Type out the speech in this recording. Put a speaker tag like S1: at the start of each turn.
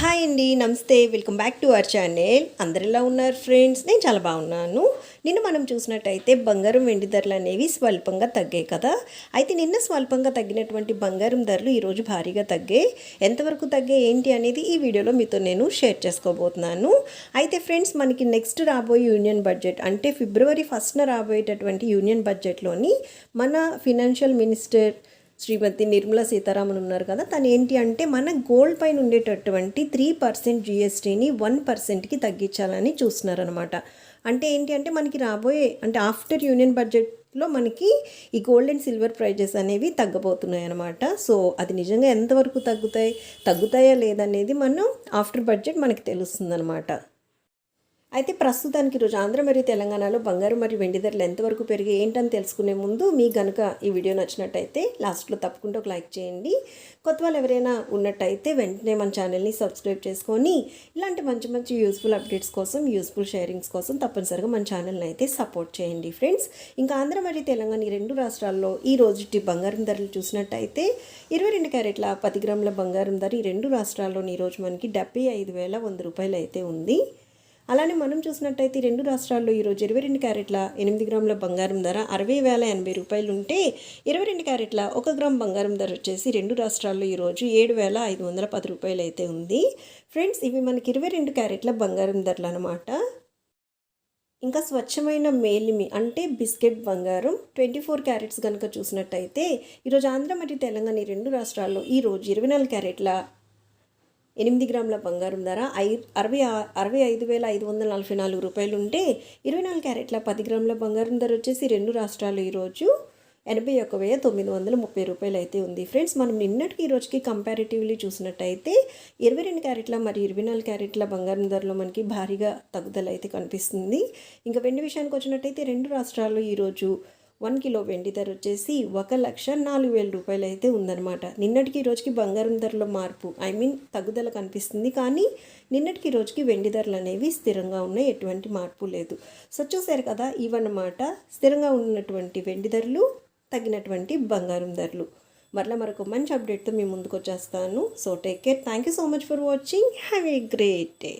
S1: Hi అండి నమస్తే. Welcome back to our channel. అందరిలా ఉన్నారు ఫ్రెండ్స్? నేను చాలా బాగున్నాను. నిన్న మనం చూసినట్టయితే బంగారం వెండి ధరలు అనేవి స్వల్పంగా తగ్గాయి కదా? అయితే నిన్న స్వల్పంగా తగ్గినటువంటి బంగారం ధరలు ఈరోజు భారీగా తగ్గాయి. ఎంతవరకు తగ్గాయి ఏంటి అనేది ఈ వీడియోలో మీతో నేను షేర్ చేసుకోబోతున్నాను. అయితే ఫ్రెండ్స్ మనకి నెక్స్ట్ రాబోయే యూనియన్ బడ్జెట్ అంటే ఫిబ్రవరి ఫస్ట్న రాబోయేటటువంటి యూనియన్ బడ్జెట్లోని మన ఫినాన్షియల్ మినిస్టర్ శ్రీమతి నిర్మలా సీతారామన్ ఉన్నారు కదా తను ఏంటి అంటే మన గోల్డ్ పైన ఉండేటటువంటి త్రీ పర్సెంట్ జిఎస్టీని వన్ పర్సెంట్కి తగ్గించాలని చూస్తున్నారనమాట అంటే ఏంటి అంటే మనకి రాబోయే అంటే ఆఫ్టర్ యూనియన్ బడ్జెట్లో మనకి ఈ గోల్డ్ అండ్ సిల్వర్ ప్రైజెస్ అనేవి తగ్గబోతున్నాయి అనమాట సో అది నిజంగా ఎంతవరకు తగ్గుతాయి తగ్గుతాయా లేదనేది మనం ఆఫ్టర్ బడ్జెట్ మనకి తెలుస్తుంది అయితే ప్రస్తుతానికి ఈరోజు ఆంధ్ర మరియు తెలంగాణలో బంగారు మరియు వెండి ధరలు ఎంతవరకు పెరిగి ఏంటని తెలుసుకునే ముందు మీ కనుక ఈ వీడియో నచ్చినట్టయితే లాస్ట్లో తప్పకుండా ఒక లైక్ చేయండి. కొత్త వాళ్ళు ఎవరైనా ఉన్నట్టయితే వెంటనే మన ఛానల్ని సబ్స్క్రైబ్ చేసుకొని ఇలాంటి మంచి మంచి యూస్ఫుల్ అప్డేట్స్ కోసం యూస్ఫుల్ షేరింగ్స్ కోసం తప్పనిసరిగా మన ఛానల్ని అయితే సపోర్ట్ చేయండి ఫ్రెండ్స్. ఇంకా ఆంధ్ర మరియు తెలంగాణ ఈ రెండు రాష్ట్రాల్లో ఈ రోజుటి బంగారం ధరలు చూసినట్టయితే ఇరవై రెండు క్యారెట్ల పది గ్రాముల బంగారం ధర ఈ రెండు రాష్ట్రాల్లోని ఈరోజు మనకి డెబ్బై ఐదు వేల వంద రూపాయలు అయితే ఉంది. అలానే మనం చూసినట్టయితే రెండు రాష్ట్రాల్లో ఈరోజు ఇరవై రెండు క్యారెట్ల ఎనిమిది గ్రాముల బంగారం ధర అరవై వేల ఎనభై రూపాయలు ఉంటే ఇరవై రెండు క్యారెట్ల ఒక గ్రామ్ బంగారం ధర వచ్చేసి రెండు రాష్ట్రాల్లో ఈరోజు ఏడు వేల ఐదు వందల పది రూపాయలు అయితే ఉంది. ఫ్రెండ్స్ ఇవి మనకి ఇరవై రెండు క్యారెట్ల బంగారం ధరలు అనమాట ఇంకా స్వచ్ఛమైన మేలిమి అంటే బిస్కెట్ బంగారం ట్వంటీ ఫోర్ క్యారెట్స్ కనుక చూసినట్టయితే ఈరోజు ఆంధ్ర మరియు తెలంగాణ రెండు రాష్ట్రాల్లో ఈరోజు ఇరవై నాలుగు క్యారెట్ల ఎనిమిది గ్రాముల బంగారం ధర ఐ అరవై అరవై ఐదు వేల ఐదు వందల నలభై నాలుగు రూపాయలు ఉంటే ఇరవై నాలుగు క్యారెట్ల పది గ్రాముల బంగారం ధర వచ్చేసి రెండు రాష్ట్రాలు ఈరోజు ఎనభై ఒక వెయ్యి తొమ్మిది వందల ముప్పై రూపాయలు అయితే ఉంది. ఫ్రెండ్స్ మనం నిన్నటికి ఈ రోజుకి కంపారిటివ్లీ చూసినట్టయితే ఇరవై రెండు క్యారెట్ల మరియు ఇరవై నాలుగు క్యారెట్ల బంగారం ధరలో మనకి భారీగా తగ్గుదల అయితే కనిపిస్తుంది. ఇంకా వెండి విషయానికి వచ్చినట్టయితే రెండు రాష్ట్రాల్లో ఈరోజు వన్ కిలో వెండి ధర వచ్చేసి ఒక లక్ష నాలుగు వేల రూపాయలు అయితే ఉందన్నమాట. నిన్నటికి రోజుకి బంగారం ధరలో మార్పు ఐ మీన్ తగ్గుదల కనిపిస్తుంది. కానీ నిన్నటికి రోజుకి వెండి ధరలు అనేవి స్థిరంగా ఉన్నాయి. ఎటువంటి మార్పు లేదు. సో చూసారు కదా ఇవన్నమాట. స్థిరంగా ఉన్నటువంటి వెండి ధరలు తగ్గినటువంటి బంగారం ధరలు. మరలా మరొక మంచి అప్డేట్తో మీ ముందుకు వచ్చేస్తాను. So take care thank you so much for watching have a great day